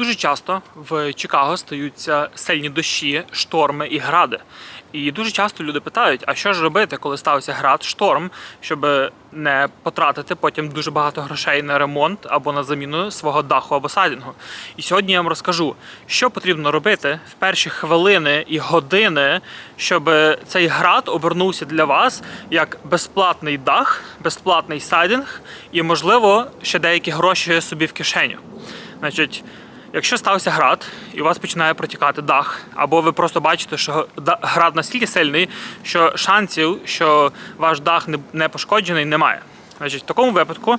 Дуже часто в Чикаго стаються сильні дощі, шторми і гради. І дуже часто люди питають, а що ж робити, коли стався град, шторм, щоб не потратити потім дуже багато грошей на ремонт або на заміну свого даху або сайдингу. І сьогодні я вам розкажу, що потрібно робити в перші хвилини і години, щоб цей град обернувся для вас як безплатний дах, безплатний сайдинг і, можливо, ще деякі гроші собі в кишеню. Значить, якщо стався град і у вас починає протікати дах, або ви просто бачите, що град настільки сильний, що шансів, що ваш дах не- пошкоджений, немає. Значить, в такому випадку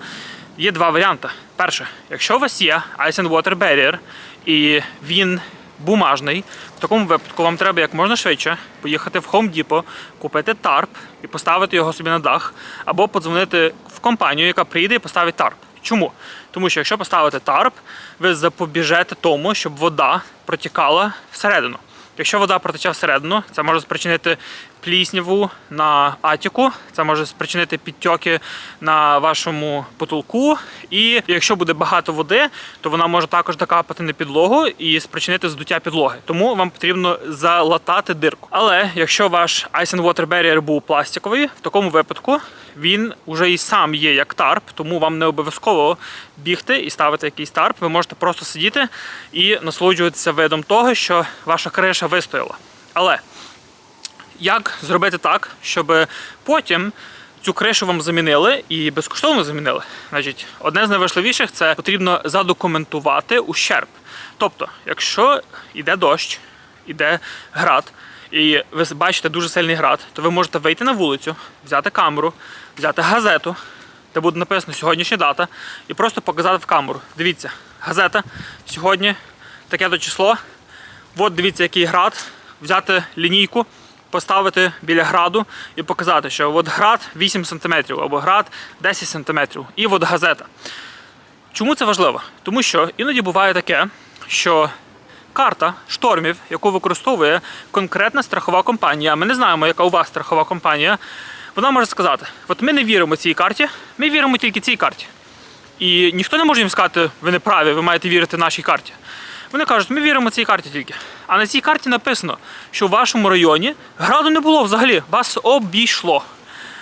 є два варіанти. Перше, якщо у вас є Ice and Water Barrier і він бумажний, в такому випадку вам треба як можна швидше поїхати в Home Depot, купити тарп і поставити його собі на дах, або подзвонити в компанію, яка прийде і поставить тарп. Чому? Тому що якщо поставити тарп, ви запобіжете тому, щоб вода протікала всередину. Якщо вода протече всередину, це може спричинити плісняву на атіку, це може спричинити підтьоки на вашому потолку. І якщо буде багато води, то вона може також докапати на підлогу і спричинити здуття підлоги. Тому вам потрібно залатати дирку. Але якщо ваш Ice and Water Barrier був пластиковий, в такому випадку він уже і сам є як тарп, тому вам не обов'язково бігти і ставити якийсь тарп. Ви можете просто сидіти і насолоджуватися видом того, що ваша криша вистояла. Але як зробити так, щоб потім цю кришу вам замінили і безкоштовно замінили? Значить, одне з найважливіших це потрібно задокументувати ущерб. Тобто, якщо йде дощ, іде град, і ви бачите дуже сильний град, то ви можете вийти на вулицю, взяти камеру, взяти газету, де буде написано сьогоднішня дата, і просто показати в камеру. Дивіться, газета сьогодні таке-то число. От дивіться, який град. Взяти лінійку, поставити біля граду і показати, що от град 8 см або град 10 см. І от газета. Чому це важливо? Тому що іноді буває таке, що карта штормів, яку використовує конкретна страхова компанія, ми не знаємо, яка у вас страхова компанія, вона може сказати: от ми не віримо цій карті, ми віримо тільки цій карті. І ніхто не може їм сказати, ви не праві, ви маєте вірити нашій карті. Вони кажуть, ми віримо цій карті тільки. А на цій карті написано, що в вашому районі граду не було взагалі, вас обійшло.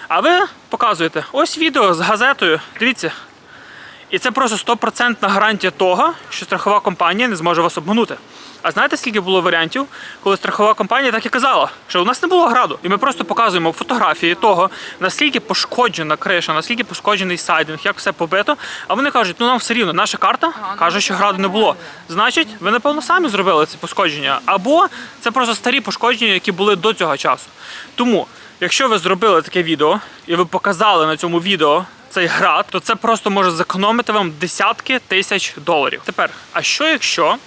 А ви показуєте ось відео з газетою. Дивіться. І це просто стопроцентна гарантія того, що страхова компанія не зможе вас обманути. А знаєте, скільки було варіантів, коли страхова компанія так і казала, що у нас не було граду. І ми просто показуємо фотографії того, наскільки пошкоджена криша, наскільки пошкоджений сайдинг, як все побито. А вони кажуть, ну нам все рівно, наша карта каже, що граду не було. Значить, ви напевно самі зробили ці пошкодження, або це просто старі пошкодження, які були до цього часу. Тому, якщо ви зробили таке відео і ви показали на цьому відео цей град, то це просто може зекономити вам десятки тисяч доларів. Тепер, а що якщо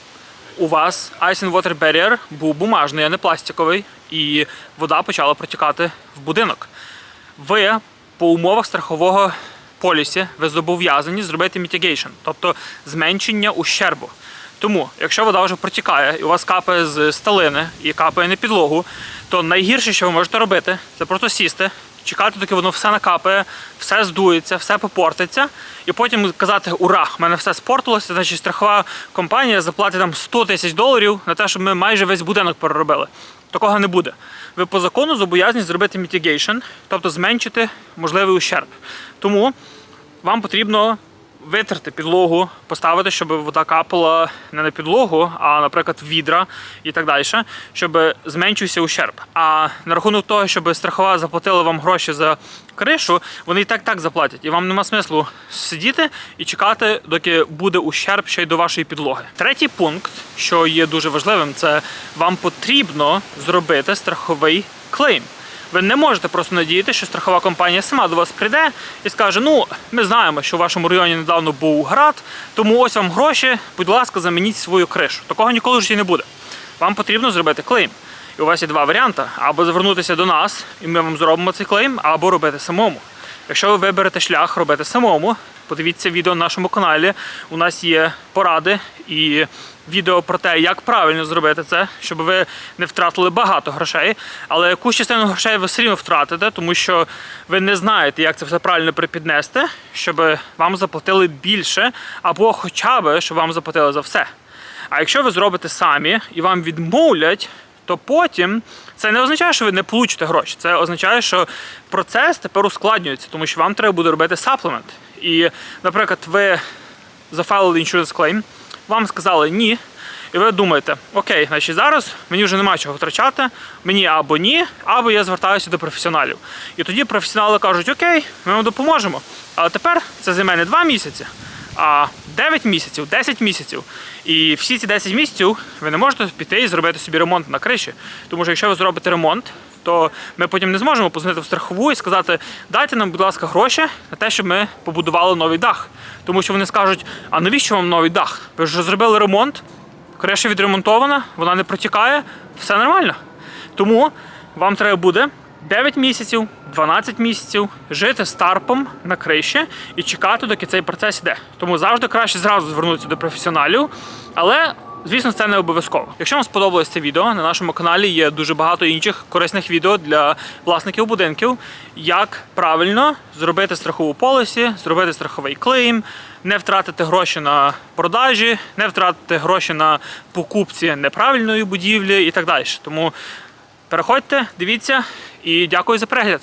у вас Ice and Water Barrier був бумажний, а не пластиковий, і вода почала протікати в будинок? Ви по умовах страхового полісі ви зобов'язані зробити mitigation, тобто зменшення ущербу. Тому, якщо вода вже протікає і у вас капає з сталини і капає на підлогу, то найгірше, що ви можете робити, це просто сісти, чекати, доки воно все накапає, все здується, все попортиться, і потім казати Ура! в мене все спортилося, значить страхова компанія заплатить нам 100 тисяч доларів на те, щоб ми майже весь будинок переробили. Такого не буде. Ви по закону зобов'язані зробити mitigation, тобто зменшити можливий ущерб. Тому вам потрібно витерти підлогу, поставити, щоб вода капала не на підлогу, а, наприклад, в відра і так далі, щоб зменшився ущерб. А на рахунок того, щоб страхова заплатила вам гроші за кришу, вони і так так заплатять. І вам нема смислу сидіти і чекати, доки буде ущерб ще й до вашої підлоги. Третій пункт, що є дуже важливим, це вам потрібно зробити страховий клейм. Ви не можете просто надіятися, що страхова компанія сама до вас прийде і скаже: ну, ми знаємо, що в вашому районі недавно був град, тому ось вам гроші, будь ласка, замініть свою кришу. Такого ніколи в житті не буде. Вам потрібно зробити клейм. І у вас є два варіанти: або звернутися до нас, і ми вам зробимо цей клейм, або робити самому. Якщо ви виберете шлях робити самому, подивіться відео на нашому каналі. У нас є поради і відео про те, як правильно зробити це, щоб ви не втратили багато грошей. Але якусь частину грошей ви все рівно втратите, тому що ви не знаєте, як це все правильно припіднести, щоб вам заплатили більше, або хоча б щоб вам заплатили за все. А якщо ви зробите самі і вам відмовлять, то потім це не означає, що ви не получите гроші. Це означає, що процес тепер ускладнюється, тому що вам треба буде робити саплемент. І, наприклад, ви зафайлили insurance claim, вам сказали ні. І ви думаєте, окей, значить зараз мені вже немає чого втрачати, мені або ні, або я звертаюся до професіоналів. І тоді професіонали кажуть, окей, ми вам допоможемо. Але тепер це займе не 2 місяці, а 9 місяців, 10 місяців. І всі ці 10 місяців ви не можете піти і зробити собі ремонт на криші. Тому що якщо ви зробите ремонт, то ми потім не зможемо позвонити в страхову і сказати, дайте нам, будь ласка, гроші на те, щоб ми побудували новий дах. Тому що вони скажуть, а навіщо вам новий дах? Ви ж зробили ремонт, криша відремонтована, вона не протікає, все нормально. Тому вам треба буде 9 місяців, 12 місяців жити з тарпом на криші і чекати, доки цей процес йде. Тому завжди краще зразу звернутися до професіоналів, але. Звісно, це не обов'язково. Якщо вам сподобалось це відео, на нашому каналі є дуже багато інших корисних відео для власників будинків, як правильно зробити страхову полісі, зробити страховий клейм, не втратити гроші на продажі, не втратити гроші на покупці неправильної будівлі і так далі. Тому переходьте, дивіться і дякую за перегляд.